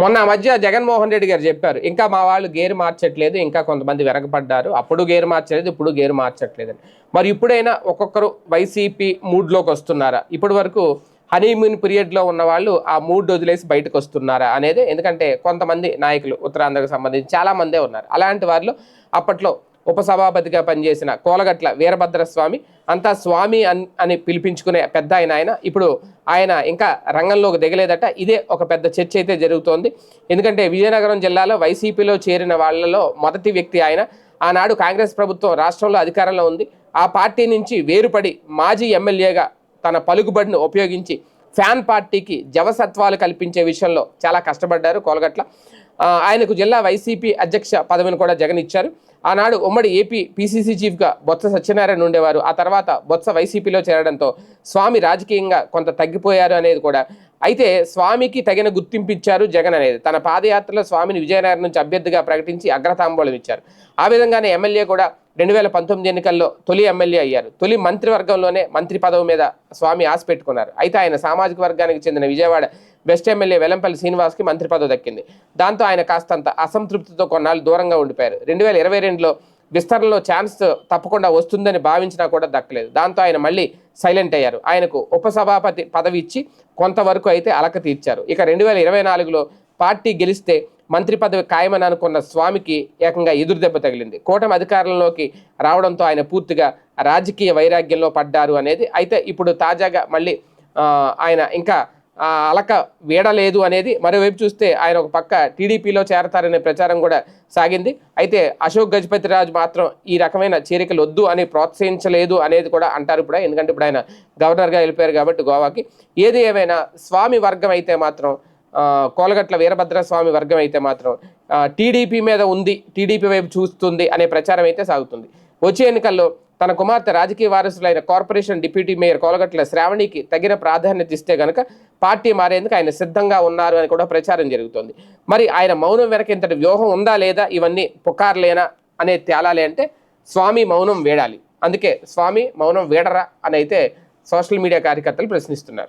మొన్న మధ్య జగన్మోహన్ రెడ్డి గారు చెప్పారు ఇంకా మా వాళ్ళు గేరు మార్చట్లేదు ఇంకా కొంతమంది వెనకపడ్డారు అప్పుడు గేరు మార్చలేదు ఇప్పుడు గేరు మార్చట్లేదు మరి ఇప్పుడైనా ఒక్కొక్కరు వైసీపీ మూడ్లోకి వస్తున్నారా? ఇప్పటి వరకు హనీమూన్ పీరియడ్లో ఉన్న వాళ్ళు ఆ మూడ్ వదిలేసి బయటకు వస్తున్నారా అనేది ఎందుకంటే కొంతమంది నాయకులు ఉత్తరాంధ్రకు సంబంధించి చాలా మందే ఉన్నారు. అలాంటి వాళ్ళు అప్పట్లో ఉపసభాపతిగా పనిచేసిన కోలగట్ల వీరభద్రస్వామి అంతా స్వామి అన్ అని పిలిపించుకునే పెద్ద ఆయన ఆయన. ఇప్పుడు ఆయన ఇంకా రంగంలోకి దిగలేదట. ఇదే ఒక పెద్ద చర్చ అయితే జరుగుతోంది. ఎందుకంటే విజయనగరం జిల్లాలో వైసీపీలో చేరిన వాళ్ళలో మొదటి వ్యక్తి ఆయన. ఆనాడు కాంగ్రెస్ ప్రభుత్వం రాష్ట్రంలో అధికారంలో ఉంది. ఆ పార్టీ నుంచి వేరుపడి మాజీ ఎమ్మెల్యేగా తన పలుకుబడిని ఉపయోగించి ఫ్యాన్ పార్టీకి జవసత్వాలు కల్పించే విషయంలో చాలా కష్టపడ్డారు కోలగట్ల. ఆయనకు జిల్లా వైసీపీ అధ్యక్ష పదవిని కూడా జగన్ ఇచ్చారు. ఆనాడు ఉమ్మడి ఏపీ పీసీసీ చీఫ్గా బొత్స సత్యనారాయణ ఉండేవారు. ఆ తర్వాత బొత్స వైసీపీలో చేరడంతో స్వామి రాజకీయంగా కొంత తగ్గిపోయారు అనేది కూడా. అయితే స్వామికి తగిన గుర్తింపు ఇచ్చారు జగన్ అనేది. తన పాదయాత్రలో స్వామిని విజయనగరం నుంచి అభ్యర్థిగా ప్రకటించి అగ్రతాంబూలం ఇచ్చారు. ఆ విధంగానే ఎమ్మెల్యే కూడా రెండు వేల పంతొమ్మిది ఎన్నికల్లో తొలి ఎమ్మెల్యే అయ్యారు. తొలి మంత్రివర్గంలోనే మంత్రి పదవి మీద స్వామి ఆశ పెట్టుకున్నారు. అయితే ఆయన సామాజిక వర్గానికి చెందిన విజయవాడ వెస్ట్ ఎమ్మెల్యే వెలంపల్లి శ్రీనివాస్కి మంత్రి పదవి దక్కింది. దాంతో ఆయన కాస్తంత అసంతృప్తితో కొన్నాళ్ళు దూరంగా ఉండిపోయారు. రెండు వేల ఇరవై రెండులో విస్తరణలో ఛాన్స్ తప్పకుండా వస్తుందని భావించినా కూడా దక్కలేదు. దాంతో ఆయన మళ్ళీ సైలెంట్ అయ్యారు. ఆయనకు ఉపసభాపతి పదవి ఇచ్చి కొంతవరకు అయితే అలక తీర్చారు. ఇక రెండు వేల ఇరవై నాలుగులో పార్టీ గెలిస్తే మంత్రి పదవి ఖాయమని అనుకున్న స్వామికి ఏకంగా ఎదురుదెబ్బ తగిలింది. కూటమి అధికారంలోకి రావడంతో ఆయన పూర్తిగా రాజకీయ వైరాగ్యంలో పడ్డారు అనేది అయితే ఇప్పుడు తాజాగా మళ్ళీ ఆయన ఇంకా అలక వీడలేదు అనేది మరోవైపు చూస్తే ఆయన ఒక పక్క టీడీపీలో చేరతారనే ప్రచారం కూడా సాగింది. అయితే అశోక్ గజపతి రాజు మాత్రం ఈ రకమైన చేరికలు వద్దు అని ప్రోత్సహించలేదు అనేది కూడా అంటారు ఇప్పుడు. ఎందుకంటే ఇప్పుడు ఆయన గవర్నర్గా వెళ్ళిపోయారు కాబట్టి గోవాకి. ఏది ఏమైనా స్వామి వర్గం అయితే మాత్రం కోలగట్ల వీరభద్ర స్వామి వర్గం అయితే మాత్రం టీడీపీ మీద ఉంది టీడీపీ వైపు చూస్తుంది అనే ప్రచారం అయితే సాగుతుంది. వచ్చే ఎన్నికల్లో తన కుమార్తె రాజకీయ వారసులైన కార్పొరేషన్ డిప్యూటీ మేయర్ కోలగట్ల శ్రావణికి తగిన ప్రాధాన్యత ఇస్తే గనక పార్టీ మారేందుకు ఆయన సిద్ధంగా ఉన్నారు అని కూడా ప్రచారం జరుగుతోంది. మరి ఆయన మౌనం వెనక ఇంతటి వ్యూహం ఉందా లేదా? ఇవన్నీ పుకార్లేనా అనే తేలాలి అంటే స్వామి మౌనం వేడాలి. అందుకే స్వామి మౌనం వేడరా అని అయితే సోషల్ మీడియా కార్యకర్తలు ప్రశ్నిస్తున్నారు.